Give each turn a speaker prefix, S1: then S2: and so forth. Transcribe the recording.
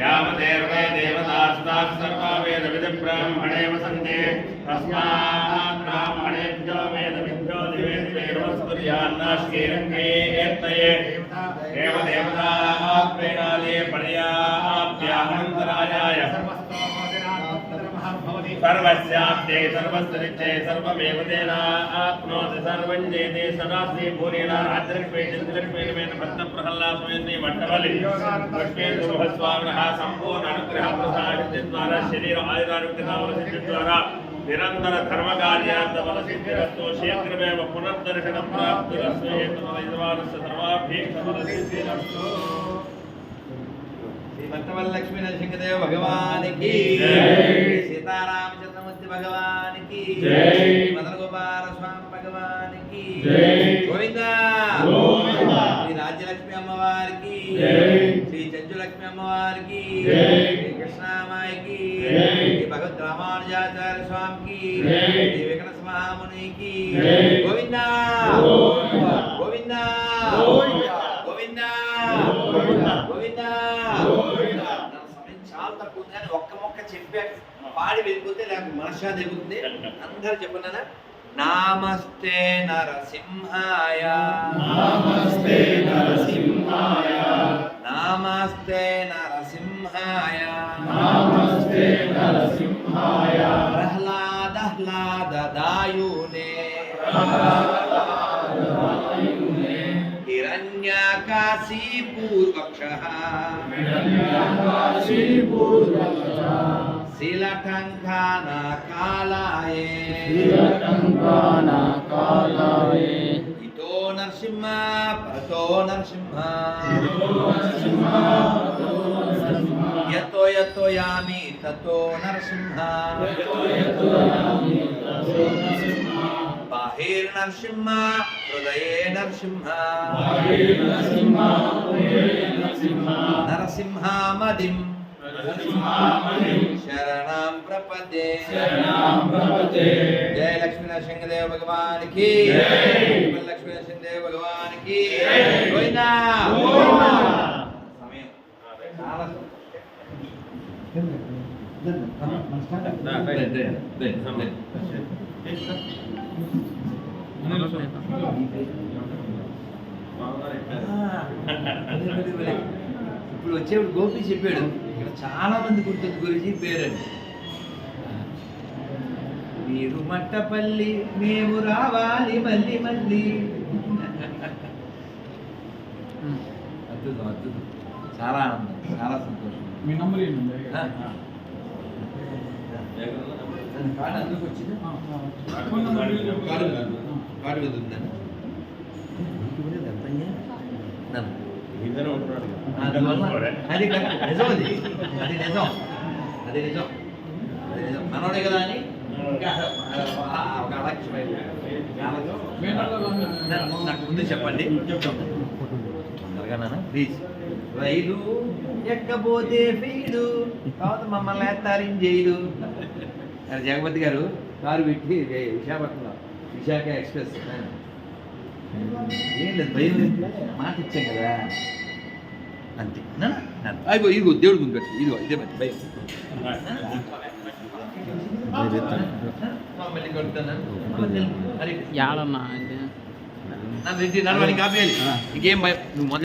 S1: यावदेर्वे देवतास्ताः सर्वा वेदविदब्राह्मणे वसन्ते तस्मात् ब्राह्मणेभ्यो वेदविभ्यो दिवे दिवे नमस्कुर्यान्नाश्कीरङ्गे एर्तये एव देवताः సర్వస్యాబ్దే సర్వస్థిచ్చే సర్వమేవదేనా ఆప్నోతి సర్వం జయతే సదా శ్రీ భూరేణ రాజ్యలక్ష్మీ చంద్రలక్ష్మీమైన భక్త ప్రహ్లాదమైన వట్టవలి లక్ష్మీస్వామిన సంపూర్ణ అనుగ్రహ నిరంతర ధర్మ కార్యాంత పునర్దర్శన ప్రాప్తిరస్తో హేతు శ్రీ
S2: భక్తవల్లక్ష్మీ నరసింహదేవ భగవానికి సీతారామచంద్రమూర్తి భగవానికి మదన గోపాల స్వామి భగవానికి గోవింద. శ్రీ రాజ్యలక్ష్మి అమ్మవారికి శ్రీ చంచులక్ష్మి అమ్మవారికి శ్రీ కృష్ణామాయికి శ్రీ భగవద్ రామానుజాచార్య స్వామికి శ్రీ వికట మహామునికి గోవింద.
S1: గోవింద.
S2: గోవింద.
S1: గోవింద.
S2: చాలా తక్కువ ఉంది ఒక్క మొక్క చెప్పా పాడి వెళ్ళిపోతే లేకపోతే మనశ్శాంతి అయిపోతుంది అందరు చెప్పండి నామస్తే నరసింహాయ.
S1: నమస్తే నరసింహాయ.
S2: నామస్తే నరసింహాయ.
S1: నమస్తే నరసింహాయ
S2: निरासी पूर्वक्षः शिलटङ्कानाकालाये शिलटङ्कानाकालाये इतो नरसिंह परतो नरसिंह यतो यतो यामि ततो नरसिंह బాహిర్ నరసింహ హృదయే నరసింహ. నరసింహామదిం. శరణం ప్రపదే. జయ లక్ష్మీ నరసింహదేవ భగవానికి. లక్ష్మీ నరసింహదేవ భగవానికి. గోవిందా. సమయం. చాలా ఇప్పుడు వచ్చేప్పుడు గోపి చెప్పాడు. ఇక్కడ చాలా మంది గుర్తుంది గురించి పేరండి మీరు మట్టపల్లి మేము రావాలి మళ్ళీ మళ్ళీ. అద్భుతం అద్భుతం. చాలా ఆనందం చాలా సంతోషం.
S3: మీ నంబర్ ఏంటండి?
S2: అది నిజం అది అది నిజం అది నిజం అది నిజం మనోడే కదా అని ఒక అలక్ష్యమై నాకు ముందు చెప్పండి తొందరగా నాన్న ప్లీజ్. రైలు ఎక్కబోతే ఫీడు తర్వాత మమ్మల్ని వేస్తారేం జగపతి గారు కారు పెట్టి విశాఖపట్నంలో విశాఖ ఎక్స్ప్రెస్. ఏం లేదు భయం లేదు. మాట ఇచ్చాం కదా. అంతే. అయిపో ఇదిగో దేవుడు ముందు పెట్టు ఇదిగో ఇదే మరి భయం
S3: యాడన్నా
S2: కాపేయాలి ఇంకేం భయం? నువ్వు